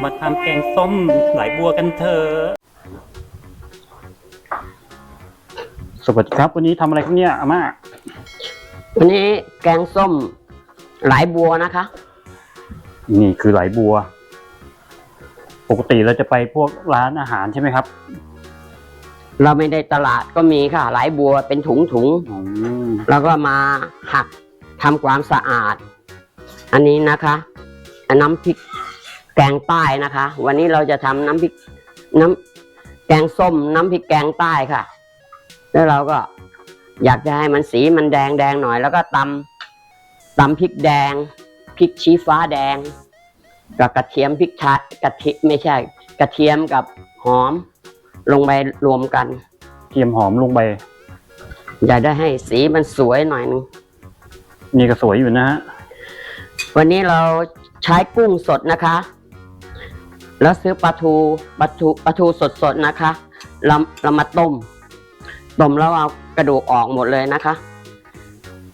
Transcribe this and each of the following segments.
ตอนมาทำแกงส้มไหลบัวกันเถอะสวัสดีครับ วันนี้ทำอะไรครับเนี่ยอาม่าวันนี้แกงส้มไหลบัวนะคะ นี่คือไหลบัว ปกติเราจะไปพวกร้านอาหารใช่ไหมครับเราไม่ได้ตลาดก็มีค่ะไหลบัวเป็นถุงถุงอืมๆแล้วก็มาหักทำความสะอาด อันนี้นะคะน้ำพริก แกงใต้นะคะ วันนี้เราจะทำน้ำพริกน้ำแกงส้มน้ำพริกแกงใต้ค่ะ แล้วเราก็อยากจะให้มันสีมันแดงแดงหน่อย แล้วก็ตำตำพริกแดงพริกชี้ฟ้าแดงกับกระเทียมพริกไทยกระเทียมไม่ใช่ กระเทียมกับหอม ลงไปรวมกันเทียมหอมลงไปอยากได้ให้สีมันสวยหน่อยนึงนี่ก็สวยอยู่นะฮะวันนี้เราใช้กุ้งสดนะคะ แล้วซื้อปลาทูปลาทูปลาทูสดๆนะคะเราเรามาต้มต้มแล้วเอากระดูกออกหมดเลยนะคะ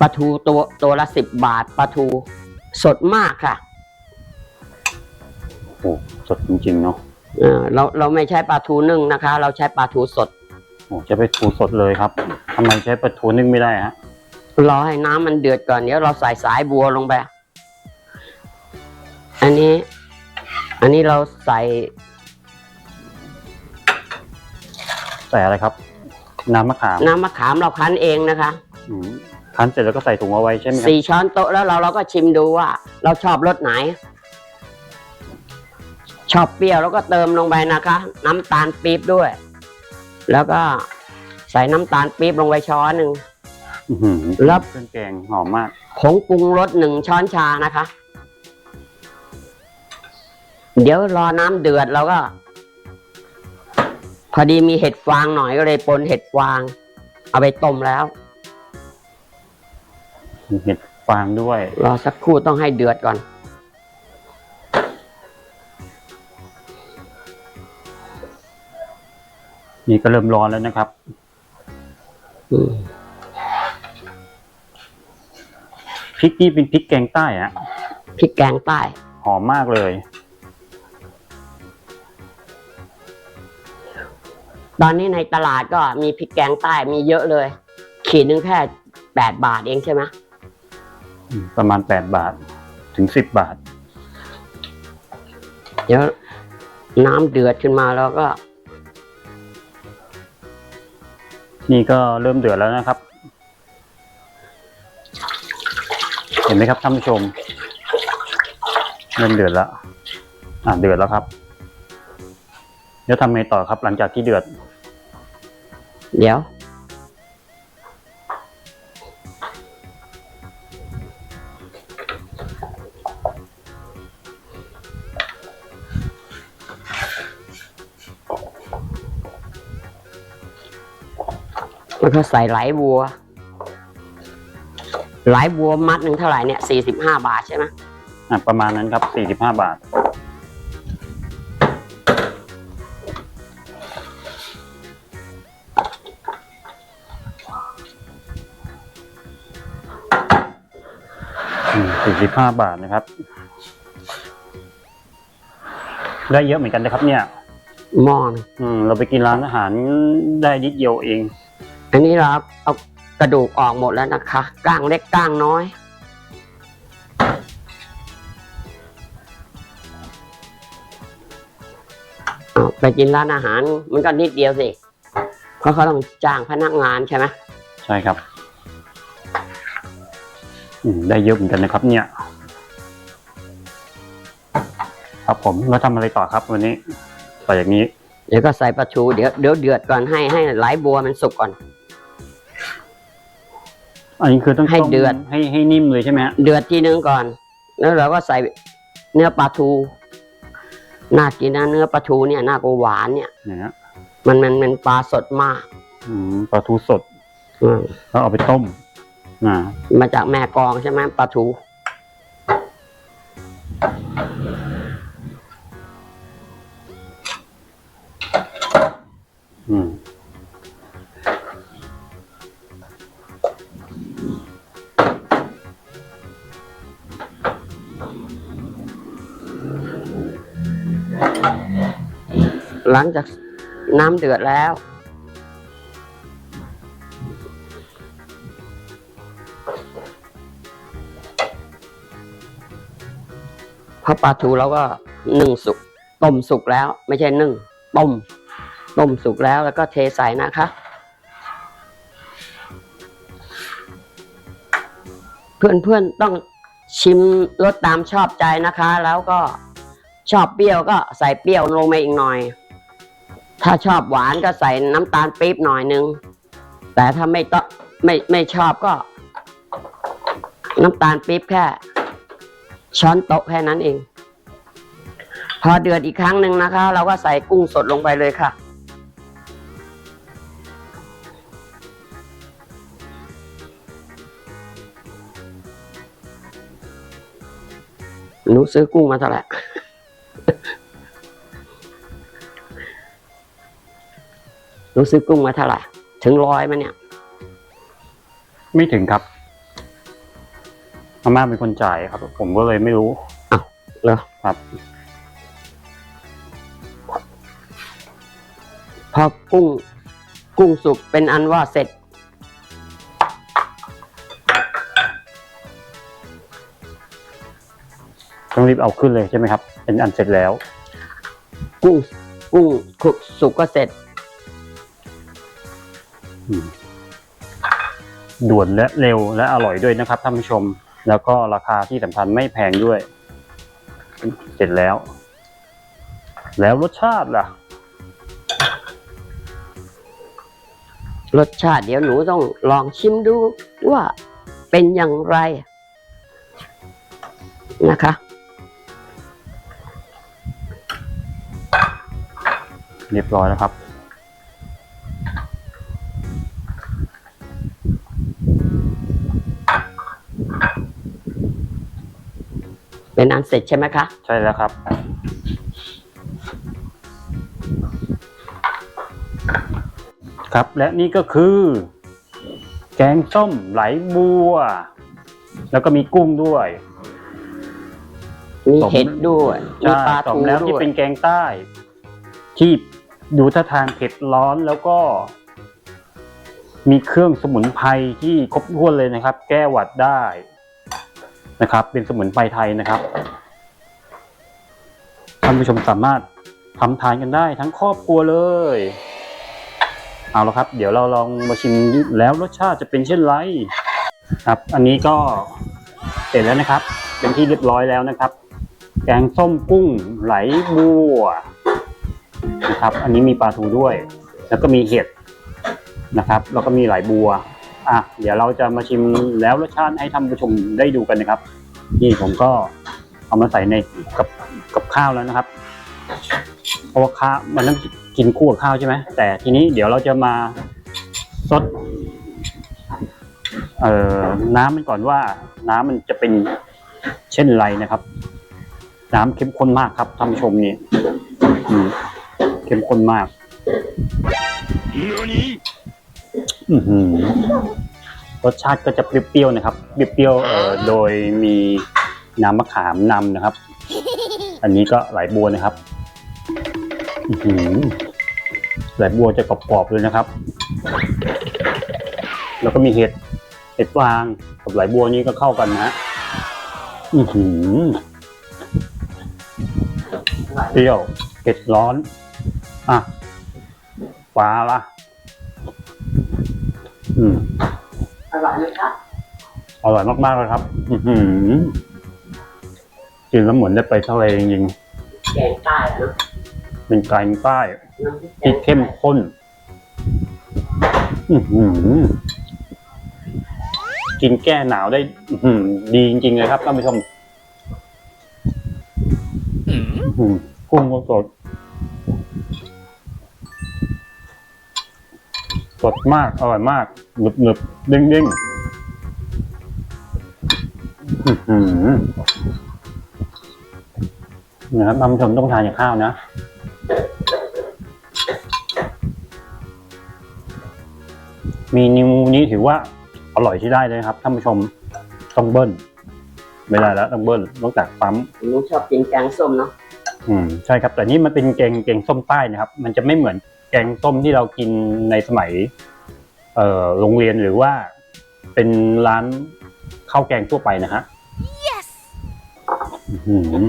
ปลาทูตัวตัวละสิบบาทปลาทูสดมากค่ะโอ้สดจริงๆเนาะเออเราเราไม่ใช้ปลาทูนึ่งนะคะ เราใช้ปลาทูสดโอ้จะไปทูสดเลยครับทำไมใช้ปลาทูนึ่งไม่ได้ฮะรอให้น้ำมันเดือดก่อนเดี๋ยวเราใส่สายบัวลงไปอันนี้ อันนี้เราใส่ ใส่อะไรครับ น้ำมะขามน้ำมะขามเราคั้นเองนะคะอืมคั้นเสร็จแล้วก็ใส่ถุงเอาไว้ใช่ไหมครับสี่ช้อนโต๊ะแล้วเราเราก็ชิมดูว่า เราชอบรสไหน ชอบเปรี้ยวแล้วก็เติมลงไปนะคะ น้ำตาลปี๊บด้วย แล้วก็ใส่น้ำตาลปี๊บลงไปช้อนหนึ่ง อื้อหือแล้ว เครื่องแกงหอมมาก ผงปรุงรสหนึ่งช้อนชานะคะ เดี๋ยวรอน้ำเดือดเราก็ พอดีมีเห็ดฟางหน่อยก็เลยปนเห็ดฟาง เอาไปต้มแล้วมีเห็ดฟางด้วย รอสักครู่ต้องให้เดือดก่อน นี่ก็เริ่มร้อนแล้วนะครับอืมพริกนี่เป็นพริกแกงใต้อะพริกแกงใต้ หอมมากเลย ตอนนี้ในตลาดก็มีพริกแกงใต้มีเยอะเลย ขีดหนึงแค่แปดบาทเองใช่ไหมอืมประมาณแปดบาท ถึงสิบบาท เดี๋ยวน้ำเดือดขึ้นมาแล้วก็ นี่ก็เริ่มเดือดแล้วนะครับ เห็นไหมครับท่านผู้ชม เริ่มเดือดแล้ว อ่าเดือดแล้วครับ เดี๋ยวทำไงต่อครับ หลังจากที่เดือด เดี๋ยวแล้วก็ใส่ไหลบัว ไหลบัวมัดหนึ่งเท่าไหร่เนี่ยสี่สิบห้าบาทใช่ไหมอะประมาณนั้นครับสี่สิบห้าบาท สี่สิบห้าบาทนะครับ ได้เยอะเหมือนกันนะครับ เนี่ย หม้อหนึ่งอืม เราไปกินร้านอาหารได้นิดเดียวเอง อันนี้เราเอากระดูกออกหมดแล้วนะคะก้างเล็กก้างน้อย เอาไปกินร้านอาหารมันก็นิดเดียวสิเพราะเขาต้องจ้างพนักงานใช่ไหม ใช่ครับอืม ได้เยอะเหมือนกันนะครับ เนี่ย ครับผมแล้วทำอะไรต่อครับวันนี้ต่อจากนี้ เดี๋ยวก็ใส่ปลาชูเดี๋ยวเดี๋ยวเดือดก่อนให้ให้ไหลบัวมันสุกก่อน อันนี้คือต้องให้ต้มเดือด ให้ให้นิ่มเลยใช่ไหมฮะเดือดทีนึงก่อน แล้วเราก็ใส่เนื้อปลาทูน่ากินนะเนื้อปลาทูเนี่ยน่ากว่าหวานเนี่ย เนี่ยฮะมันมันมันปลาสดมากอืมปลาทูสดอืม แล้วเอาไปต้ม อ่ามาจากแม่กลองใช่ไหมปลาทู อืมหลังจากน้ำเดือดแล้ว ปลาทูเราก็นึ่งสุกต้มสุกแล้ว ไม่ใช่นึ่งต้มต้มสุกแล้วแล้วก็เทใส่นะคะ เพื่อนๆต้องชิมรสตามชอบใจนะคะ แล้วก็ชอบเปรี้ยวก็ใส่เปรี้ยวลงมาอีกหน่อย ถ้าชอบหวานก็ใส่น้ำตาลปี๊บหน่อยนึง แต่ถ้าไม่ต้องไม่ไม่ชอบก็ น้ำตาลปี๊บแค่ ช้อนโต๊ะแค่นั้นเอง พอเดือดอีกครั้งหนึ่งนะคะ เราก็ใส่กุ้งสดลงไปเลยค่ะ หนูซื้อกุ้งมาเท่าไหร่หนูซื้อกุ้งมาเท่าไหร่ถึงร้อยไหมเนี่ย ไม่ถึงครับ อาม่าเป็นคนจ่ายครับ ผมก็เลยไม่รู้เหรอครับพอกุ้งกุ้งสุกเป็นอันว่าเสร็จ ต้องรีบเอาขึ้นเลยใช่ไหมครับ เป็นอันเสร็จแล้ว กุ้งกุ้งคุกสุกก็เสร็จ ด่วนและเร็วและอร่อยด้วยนะครับท่านผู้ชม แล้วก็ราคาที่สำคัญไม่แพงด้วย เสร็จแล้ว แล้วรสชาติล่ะ รสชาติเดี๋ยวหนูต้องลองชิมดูว่าเป็นอย่างไรนะคะ เรียบร้อยแล้วครับ เป็นอันเสร็จใช่ไหมคะ ใช่แล้วครับ ครับและนี่ก็คือ แกงส้มไหลบัว แล้วก็มีกุ้งด้วย มีสมเห็ดด้วยมีใช่ปลาสมทูแล้วด้ที่วยเป็นแกงใต้ ที่ดูท่าทางเผ็ดร้อนแล้วก็ มีเครื่องสมุนไพรที่ครบถ้วนเลยนะครับ แก้หวัดได้ นะครับ เป็นสมุนไพรไทยนะครับท่านผู้ชมสามารถทำทานกันได้ทั้งครอบครัวเลย เอาละครับ เดี๋ยวเราลองมาชิมแล้วรสชาติจะเป็นเช่นไรครับ อันนี้ก็เสร็จแล้วนะครับ เป็นที่เรียบร้อยแล้วนะครับ แกงส้มกุ้งไหลบัวนะครับ อันนี้มีปลาทูด้วย แล้วก็มีเห็ดนะครับ แล้วก็มีไหลบัว อะเดี๋ยวเราจะมาชิมแล้วรสชาติให้ท่านผู้ชมได้ดูกันนะครับ นี่ผมก็เอามาใส่ในกับกับข้าวแล้วนะครับ เพราะว่าข้าวมันต้องกินคู่กับข้าวใช่ไหมแต่ทีนี้เดี๋ยวเราจะมาซดเอ่อน้ำมันก่อนว่า น้ำมันจะเป็นเช่นไรนะครับ น้ำเข้มข้นมากครับท่านผู้ชมนี่เข้มข้นมาก อือหือรสชาติก็จะเปรี้ยวๆนะครับ เปรี้ยวๆเอ่อโดยมีน้ำมะขามนำนะครับ อันนี้ก็ไหลบัวนะครับอือหือไหลบัวจะกรอบๆเลยนะครับ แล้วก็มีเห็ดเห็ดฟางกับไหลบัวนี้ก็เข้ากันนะฮะอือหือเปรี้ยวเผ็ดร้อน อะปลาละ อืมอร่อยไหมคะอร่อยมากๆเลยครับ อือหือกินแล้วเหมือนได้ไปทะเลจริงแกงใต้อะเนอะๆเป็นไก่ใต้น้ำพริกแกที่งเข้มข้น อือหือกินแก้หนาวได้ อื้อหือดีจริงๆเลยครับท่านผู้ชม อื้อหือกุ้งก็สด สดมาก อร่อยมากหนึบหนึบๆเด้งเด้งๆอื้อหือนะครับท่านผู้ชมต้องทานกับข้าวนะมีนิวนี้ถือว่าอร่อยที่ได้เลยครับท่านผู้ชมต้องเบิ้ลไม่ได้แล้วต้องเบิ้ลนอกจากปั๊มหนูชอบกินแกงส้มเนาะออืมใช่ครับ แต่นี่มันเป็นแกงแกงส้มใต้นะครับ มันจะไม่เหมือน แกงส้มที่เรากินในสมัยเอ่อโรงเรียนหรือว่าเป็นร้านข้าวแกงทั่วไปนะฮะ Yes! อื้อหือ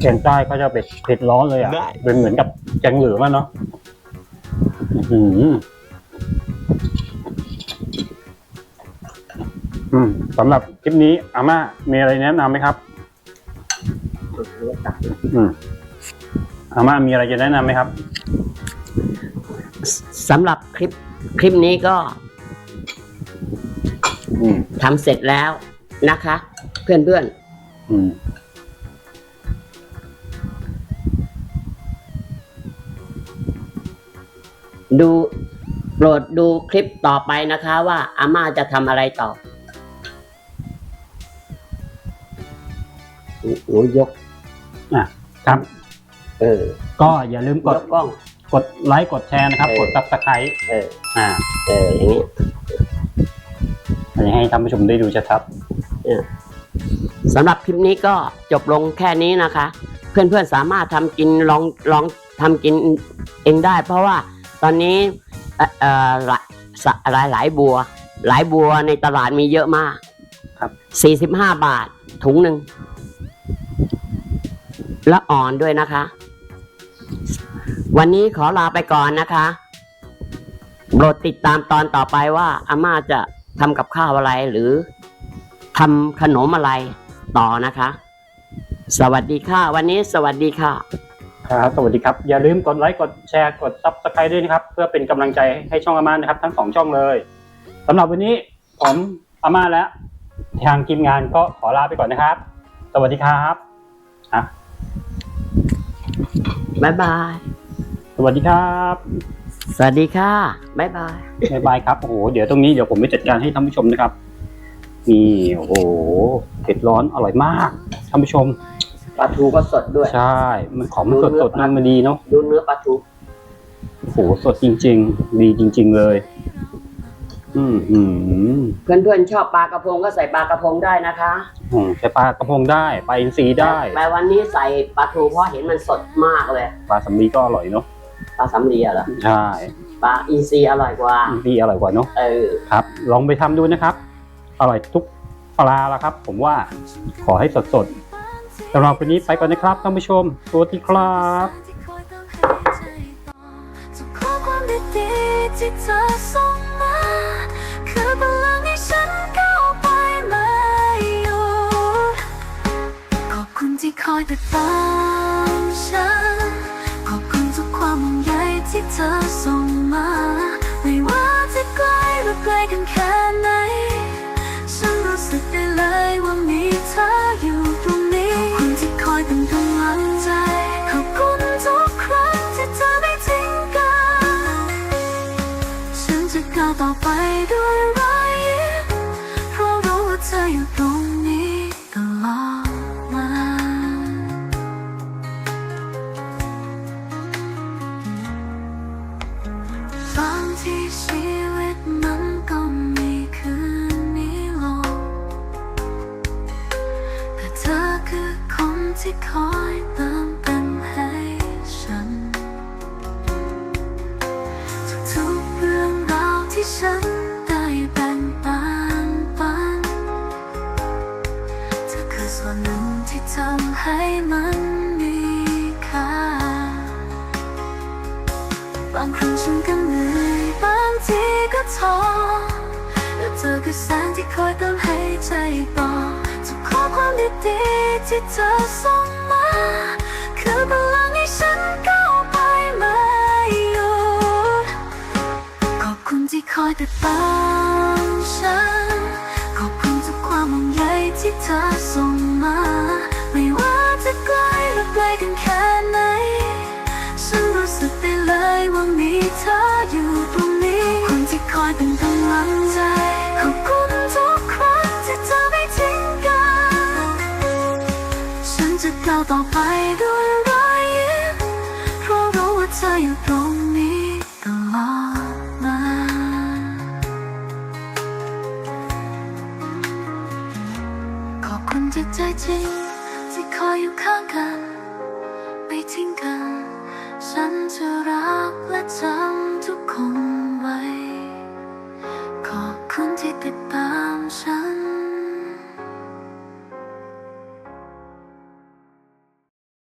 แกงใต้ก็จะเป็ดเผ็ดร้อนเลยอะ ได้ เป็นเหมือนกับแกงเหลืองอะเนาะอื้อหืออืมสำหรับคลิปนี้อาม่ามีอะไรแนะนำไหมครับ อืม อาม่ามีอะไรจะแนะนำไหมครับ สำหรับคลิปคลิปนี้ก็อืมทำเสร็จแล้วนะคะ เพื่อนเพื่อนอืมๆดูโปรดดูคลิปต่อไปนะคะ ว่าอาม่าจะทำอะไรต่อโอ้ยกอะครับ เออก็อย่าลืมกยดกกล้องกดไลค์กดแชร์นะครับเออกดซับสไครต์เอออ่า เอออย่างนี้อันนี้ให้ท่านผู้ชมได้ดูชัดสำหรับคลิปนี้ก็จบลงแค่นี้นะคะ เพื่อนๆสามารถทำกินลองลองทำกินเองได้ เพราะว่าตอนนี้เอ่อเอ่อหลายสะหลายหลายบัว หลายบัวในตลาดมีเยอะมาก ครับ45บาทถุงหนึ่งและอ่อนด้วยนะคะ วันนี้ขอลาไปก่อนนะคะโปรดติดตามตอนต่อไปว่าอาม่าจะทำกับข้าวอะไรหรือทำขนมอะไรต่อนะคะ สวัสดีค่ะ วันนี้สวัสดีค่ะๆครับสวัสดีครับ อย่าลืมกดไลค์กดแชร์กดซับสไครต์ด้วยนะครับ เพื่อเป็นกำลังใจให้ช่องอาม่านะครับ ทั้งสองช่องเลยสำหรับวันนี้ผมอาม่าและ ทางทีมงานก็ขอลาไปก่อนนะครับ สวัสดีครับอะบ๊ายบาย สวัสดีครับสวัสดีค่ะบ๊ายบายบ๊ายบายครับโอ้โหเดี๋ยวตรงนี้เดี๋ยวผมไปจัดการให้ท่านผู้ชมนะครับนี่โอ้โหเผ็ดร้อนอร่อยมากท่านผู้ชมปลาทูก็สดด้วย ใช่ มันของมันสดๆนะมันดีเนาะดูเนื้อปลาทูโอ้โหสดจริง ๆ ดีจริง ๆเลย อืมอืมเพื่อนๆชอบปลากระพงก็ใส่ปลากระพงได้นะคะอืมใช้ปลากระพงได้ปลาอินทรีได้แต่วันนี้ใส่ปลาทูเพราะเห็นมันสดมากเลย ปลาสำลีก็อร่อยเนาะ ปลาสำลีอะเหรอใช่ปลาอินทรีอร่อยกว่าอินทรีอร่อยกว่าเนาะเออครับ ลองไปทำดูนะครับ อร่อยทุกปลาละครับ ผมว่าขอให้สดๆสำหรับวันนี้ไปก่อนนะครับท่านผู้ชมสวัสดีครับทุกข้อความดีๆที่เธอส่งมา คือพลังให้ฉันก้าวไปไม่หยุดขอบคุณที่คอยติดตาม ที่คอยเติมเต็มให้ฉัน ทุกๆเรื่องราวที่ฉันได้แบ่งปันปันเธอคือส่วนหนึ่งที่ทำให้มันมีค่า บางครั้งฉันก็เหนื่อยบางทีก็ท้อแต่เธอคือแสงที่คอยเติมให้ใจต่อทุกข้อ ความดีๆที่เธอส่งมา คือพลังให้ฉันก้าวไปไม่หยุดขอบคุณที่คอยติดตาม ต่อไปด้วยรอยยิ้มเพราะรู้ว่าเธออยู่ตรงนี้ตลอดมาขอบคุณที่ใจจริงที่คอยอยู่ข้างกัน ไม่ทิ้งกัน ฉันจะรักและจำทุกคนไว้